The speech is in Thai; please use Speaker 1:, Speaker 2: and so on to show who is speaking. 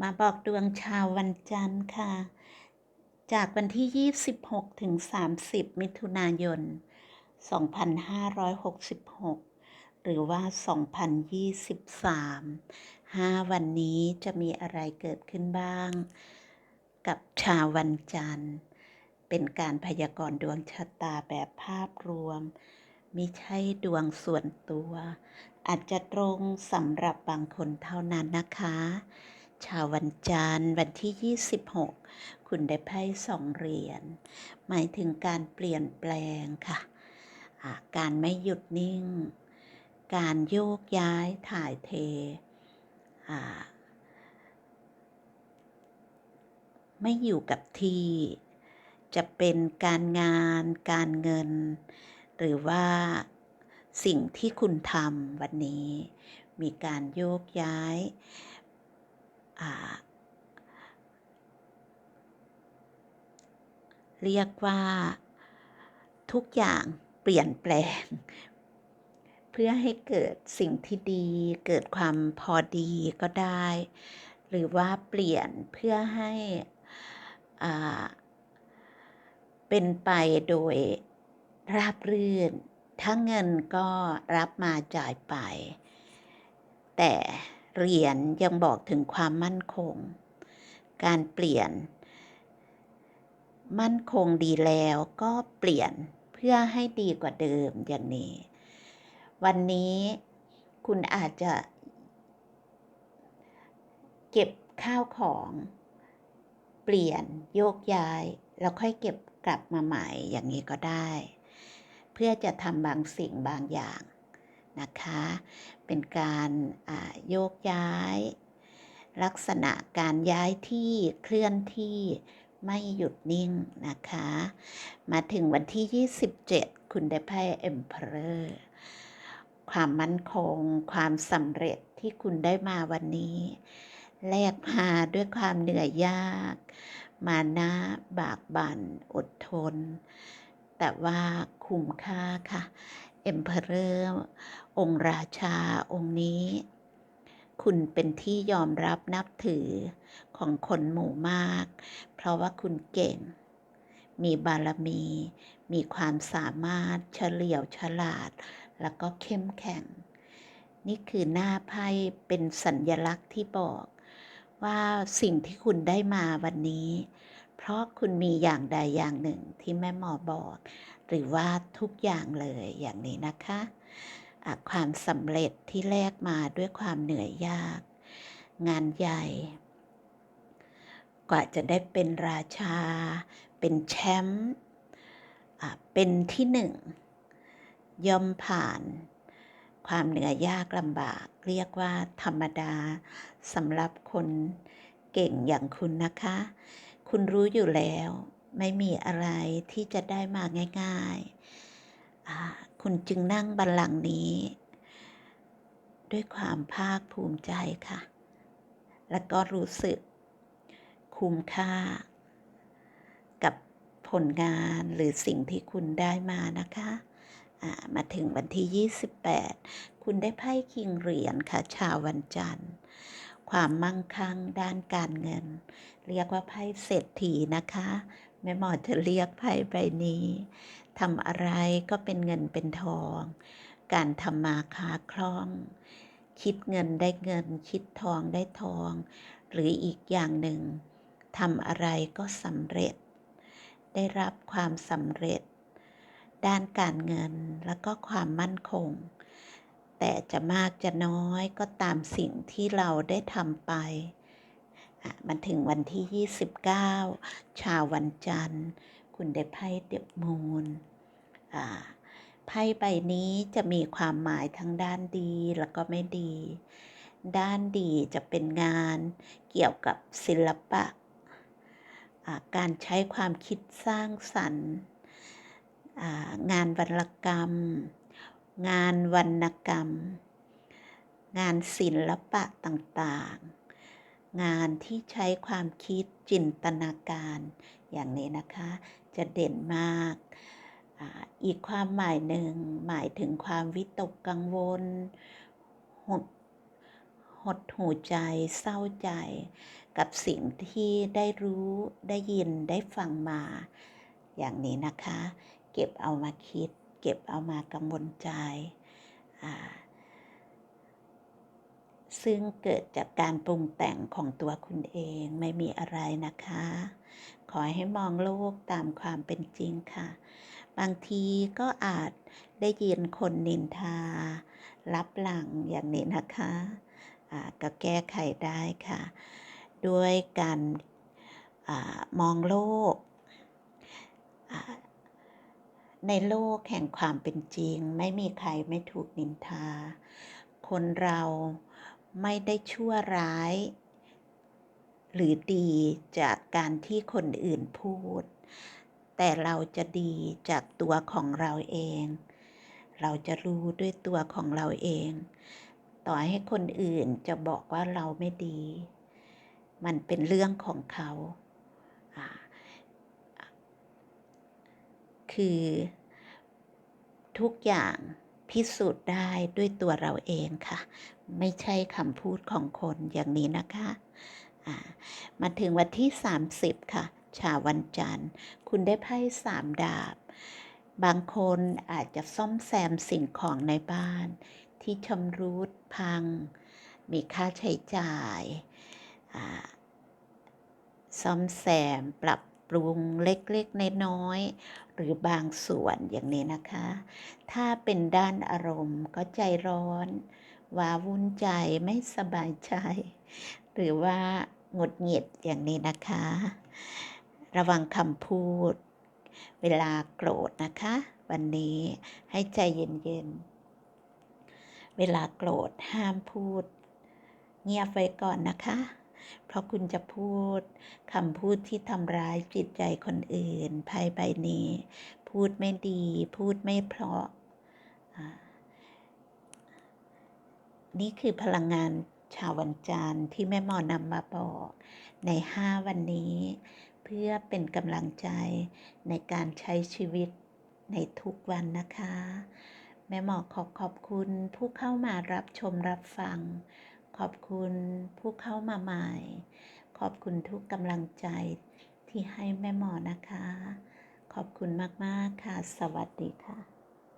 Speaker 1: มาบอกดวงชาววันจันทร์ค่ะ จากวันที่ 26 ถึง 30 มิถุนายน 2566 หรือว่า 2023 5 วันนี้จะมีอะไรเกิดขึ้นบ้าง กับชาววันจันทร์ เป็นการพยากรณ์ดวงชะตาแบบภาพรวม ไม่ใช่ดวงส่วนตัว อาจจะตรงสำหรับบางคนเท่านั้นนะคะ ชาววันจันทร์วันที่ 26 คุณได้ไพ่สองเหรียญหมายถึงการเปลี่ยนแปลงค่ะการไม่หยุดนิ่ง การโยกย้ายถ่ายเท ไม่อยู่กับที่ จะเป็นการงานการเงิน หรือว่าสิ่งที่คุณทำวันนี้ มีการโยกย้าย เรียกว่าทุกอย่างเปลี่ยนแปลง เพื่อให้เกิดสิ่งที่ดี เกิดความพอดีก็ได้ หรือว่าเปลี่ยนเพื่อให้เป็นไปโดยราบรื่น ถ้าเงินก็รับมาจ่ายไป แต่ เหรียญยังบอกถึงความมั่นคง การเปลี่ยน มั่นคงดีแล้วก็เปลี่ยนเพื่อให้ดีกว่าเดิมอย่างนี้ วันนี้คุณอาจจะ เก็บข้าวของเปลี่ยนโยกย้าย แล้วค่อยเก็บกลับมาใหม่อย่างนี้ก็ได้ เพื่อจะทำบางสิ่งบางอย่าง นะคะ เป็นการโยกย้าย ลักษณะการย้ายที่เคลื่อนที่ไม่หยุดนิ่งนะคะ มาถึงวันที่ 27 คุณได้ไพ่ Emperor ความมั่นคง ความสำเร็จที่คุณได้มาวันนี้แลกมาด้วยความเหนื่อยยาก มานะบากบัน่นอดทน แต่ว่าคุ้มค่าค่ะ Emperor องค์ราชาองค์นี้ คุณเป็นที่ยอมรับนับถือของคนหมู่มาก เพราะว่าคุณเก่ง มีบารมี มีความสามารถเฉลียวฉลาด แล้วก็เข้มแข็ง นี่คือหน้าไพ่เป็นสัญญลักษณ์ที่บอกว่าสิ่งที่คุณได้มาวันนี้ เพราะคุณมีอย่างใดอย่างหนึ่ง ที่แม่หมอบอก หรือว่าทุกอย่างเลยอย่างนี้นะคะความสำเร็จที่แลกมาด้วยความเหนื่อยยาก งานใหญ่ กว่าจะได้เป็นราชา เป็นแชมป์เป็นที่หนึ่งย่อมผ่านความเหนื่อยยากลำบาก เรียกว่าธรรมดาสำหรับคนเก่งอย่างคุณนะคะ คุณรู้อยู่แล้ว ไม่มีอะไรที่จะได้มาง่ายๆ คุณจึงนั่งบัลลังก์นี้ ด้วยความภาคภูมิใจค่ะ และก็รู้สึกคุ้มค่า กับผลงานหรือสิ่งที่คุณได้มานะคะมาถึงวันที่ 28 คุณได้ไพ่คิงเหรียญค่ะ ชาววันจันทร์ ความมั่งคั่งด้านการเงิน เรียกว่าไพ่เศรษฐีนะคะ แม่หมอจะเรียกไพ่ใบนี้ทำอะไรก็เป็นเงินเป็นทอง การทำมาค้าคล่อง คิดเงินได้เงิน คิดทองได้ทอง หรืออีกอย่างหนึ่งทำอะไรก็สำเร็จ ได้รับความสำเร็จ ด้านการเงินแล้วก็ความมั่นคง แต่จะมากจะน้อยก็ตามสิ่งที่เราได้ทำไป มันถึงวันที่ 29 ชาววันจันทร์ คุณได้ไพ่เดบมูลไพ่ใบนี้จะมีความหมายทั้งด้านดีแล้วก็ไม่ดี ด้านดีจะเป็นงานเกี่ยวกับศิลปะ การใช้ความคิดสร้างสรรค์งานวรรณกรรม งานวรรณกรรม งานศิลปะต่างๆ งานที่ใช้ความคิดจินตนาการ อย่างนี้นะคะ จะเด่นมากอีกความหมายหนึ่งหมายถึงความวิตกกังวล หดหหดหูใจเศร้าใจ กับสิ่งที่ได้รู้ได้ยินได้ฟังมา อย่างนี้นะคะ เก็บเอามาคิด เก็บเอามากังวลใจอ่า ซึ่งเกิดจากการปรุงแต่งของตัวคุณเองไม่มีอะไรนะคะ ขอให้มองโลกตามความเป็นจริงค่ะ บางทีก็อาจได้ยินคนนินทา รับหลังอย่างนี้นะคะก็แก้ไขได้ค่ะ ด้วยการอามองโลก ในโลกแห่งความเป็นจริง ไม่มีใครไม่ถูกนินทา คนเรา ไม่ได้ชั่วร้าย หรือดีจากการที่คนอื่นพูด แต่เราจะดีจากตัวของเราเอง เราจะรู้ด้วยตัวของเราเอง ต่อให้คนอื่นจะบอกว่าเราไม่ดี มันเป็นเรื่องของเขาคือทุกอย่างพิสูจน์ได้ด้วยตัวเราเองค่ะ ไม่ใช่คำพูดของคนอย่างนี้นะคะมาถึงวันที่ 30 ค่ะ ชาวันจันทร์ คุณได้ไพ่สามดาบ บางคนอาจจะซ่อมแซมสิ่งของในบ้าน ที่ชำรุดพัง มีค่าใช้จ่ายซ่อมแซมปรับปรุงเล็กๆน้อยๆหรือบางส่วนอย่างนี้นะคะ ถ้าเป็นด้านอารมณ์ก็ใจร้อน ว้าวุ่นใจไม่สบายใจ หรือว่าหงุดหงิดอย่างนี้นะคะ ระวังคำพูด เวลาโกรธนะคะ วันนี้ให้ใจเย็นๆ เวลาโกรธห้ามพูด เงียบไว้ก่อนนะคะ เพราะคุณจะพูดคำพูดที่ทำร้ายจิตใจคนอื่นภายใบนี้ พูดไม่ดี พูดไม่เพราะ นี่คือพลังงานชาววันจันทร์ที่แม่หมอนำมาบอก ใน 5 วันนี้ เพื่อเป็นกำลังใจในการใช้ชีวิตในทุกวันนะคะ แม่หมอขอขอบคุณผู้เข้ามารับชมรับฟัง ขอบคุณผู้เข้ามาใหม่ ขอบคุณทุกกำลังใจที่ให้แม่หมอนะคะ ขอบคุณมาก ๆ ค่ะ สวัสดีค่ะ